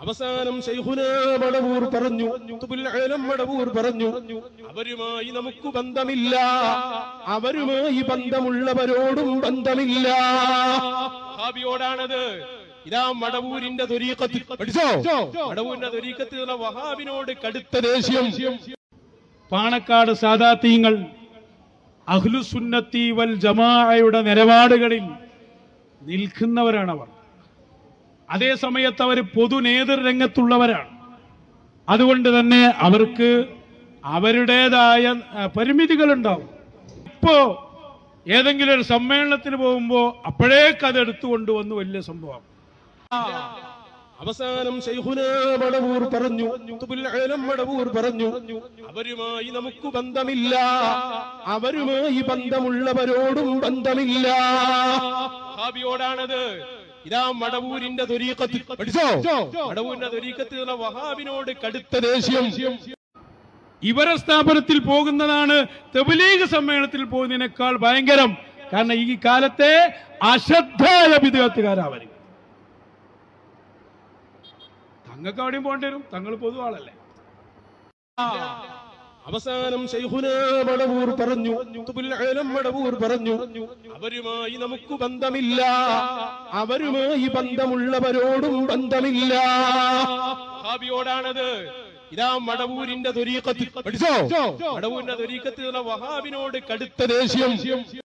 അവസാനം മടവൂർ പറഞ്ഞു. മടവൂർ പറഞ്ഞു. അവരുമായി നമുക്ക് ബന്ധമില്ല. അവരുമായി ബന്ധമുള്ളവരോടും ബന്ധമില്ല. വഹാബിയോടാണത്. ഇതാ മടവൂരിന്റെ ദുരീക്കത്തിൽ പഠിച്ചോ? മടവൂരിന്റെ ദുരീക്കത്തിലുള്ള വഹാബിനോട് കടുത്ത ദേഷ്യം. പാണക്കാട് സാദാത്തീങ്ങൾ അഹ്ലുസുന്നത്തി വൽ ജമാഅയുടെ നിലപാടുകളിൽ നിൽക്കുന്നവരാണവർ. അതേ സമയത്ത് അവർ പൊതു നേതൃരംഗത്തുള്ളവരാണ് അതുകൊണ്ട് തന്നെ അവർക്ക് അവരുടേതായ പരിമിതികൾ പരിമിതികളുണ്ടാവും. ഇപ്പോ ഏതെങ്കിലും ഒരു സമ്മേളനത്തിന് പോകുമ്പോൾ അപ്പോഴേക്ക് അത് എടുത്തുകൊണ്ടുവന്ന് വലിയ സംഭവം. അവസാനം മടവൂർ പറഞ്ഞു. മടവൂർ പറഞ്ഞു. അവരുമായി നമുക്ക് ബന്ധമില്ല. അവരുമായി ബന്ധമുള്ളവരോടും ബന്ധമില്ല. വഹാബിയോടാണത് ഇതാ മടവൂരിന്റെ പഠിച്ചോ? മടവൂരിന്റെ വഹാബിനോട് കടുത്ത ദേഷ്യം. ഇവരെ സ്ഥാപനത്തിൽ പോകുന്നതാണ് തെബലീഗ് സമ്മേളനത്തിൽ പോകുന്നതിനേക്കാൾ ഭയങ്കരം. കാരണം ഈ കാലത്തെ അശ്രദ്ധായ വിധേയത്തുകാരാവര് തങ്ങൾക്ക് അവിടെയും പോകേണ്ടി വരും. തങ്ങൾ പൊതുവാളല്ലേ. അവസാനം മടവൂർ പറഞ്ഞു. മടവൂർ പറഞ്ഞു. അവരുമായി നമുക്ക് ബന്ധമില്ല. അവരുമായി ബന്ധമുള്ളവരോടും ബന്ധമില്ല. ഹാബിയോടാണത് ഇതാ മടവൂരിന്റെ ദുരീക്കത്തിൽ പഠിച്ചോ? മടവൂരിന്റെ തൊരീക്കത്ത് വഹാബിനോട് കടുത്ത ദേഷ്യം.